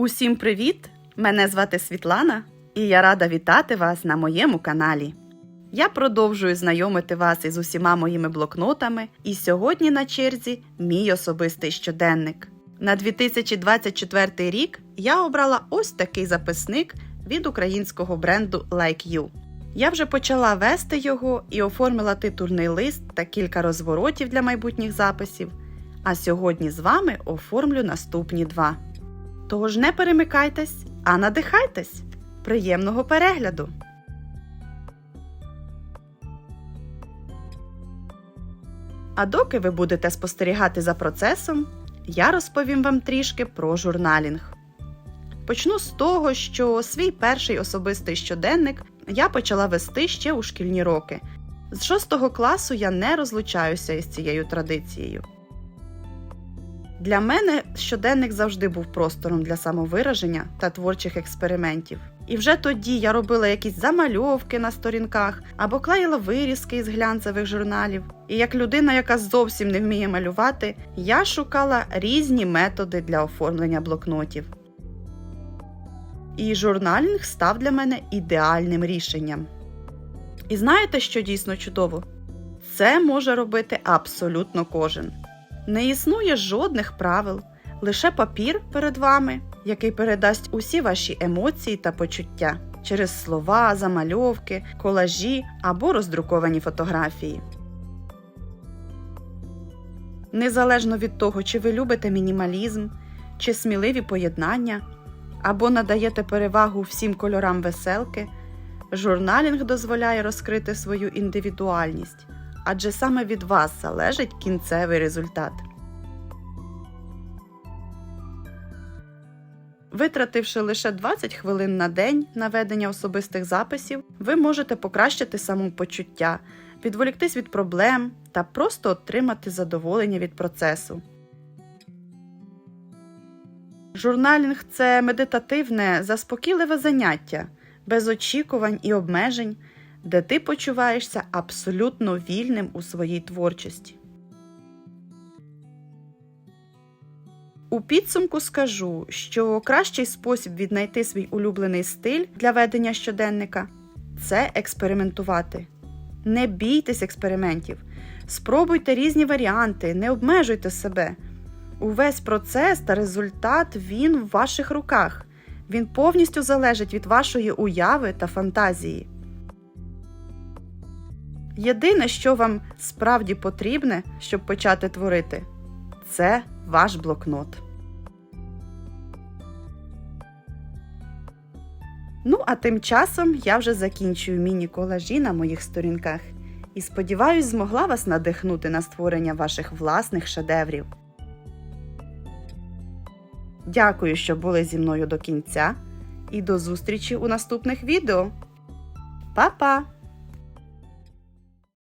Усім привіт! Мене звати Світлана, і я рада вітати вас на моєму каналі. Я продовжую знайомити вас із усіма моїми блокнотами, і сьогодні на черзі мій особистий щоденник. На 2024 рік я обрала ось такий записник від українського бренду Like You. Я вже почала вести його і оформила титульний лист та кілька розворотів для майбутніх записів. А сьогодні з вами оформлю наступні два. Тож не перемикайтесь, а надихайтесь. Приємного перегляду! А доки ви будете спостерігати за процесом, я розповім вам трішки про журналінг. Почну з того, що свій перший особистий щоденник я почала вести ще у шкільні роки. З 6 класу я не розлучаюся із цією традицією. Для мене щоденник завжди був простором для самовираження та творчих експериментів. І вже тоді я робила якісь замальовки на сторінках або клеїла вирізки із глянцевих журналів. І як людина, яка зовсім не вміє малювати, я шукала різні методи для оформлення блокнотів. І журналінг став для мене ідеальним рішенням. І знаєте, що дійсно чудово? Це може робити абсолютно кожен. Не існує жодних правил, лише папір перед вами, який передасть усі ваші емоції та почуття через слова, замальовки, колажі або роздруковані фотографії. Незалежно від того, чи ви любите мінімалізм, чи сміливі поєднання, або надаєте перевагу всім кольорам веселки, журналінг дозволяє розкрити свою індивідуальність адже саме від вас залежить кінцевий результат. Витративши лише 20 хвилин на день на ведення особистих записів, ви можете покращити самопочуття, відволіктись від проблем та просто отримати задоволення від процесу. Журналінг це медитативне, заспокійливе заняття, без очікувань і обмежень, де ти почуваєшся абсолютно вільним у своїй творчості. У підсумку скажу, що кращий спосіб віднайти свій улюблений стиль для ведення щоденника це експериментувати. Не бійтесь експериментів, спробуйте різні варіанти, не обмежуйте себе. Увесь процес та результат він в ваших руках. Він повністю залежить від вашої уяви та фантазії. Єдине, що вам справді потрібне, щоб почати творити, це ваш блокнот. Ну, а тим часом я вже закінчую міні-колажі на моїх сторінках і сподіваюсь, змогла вас надихнути на створення ваших власних шедеврів. Дякую, що були зі мною до кінця, і до зустрічі у наступних відео. Па-па!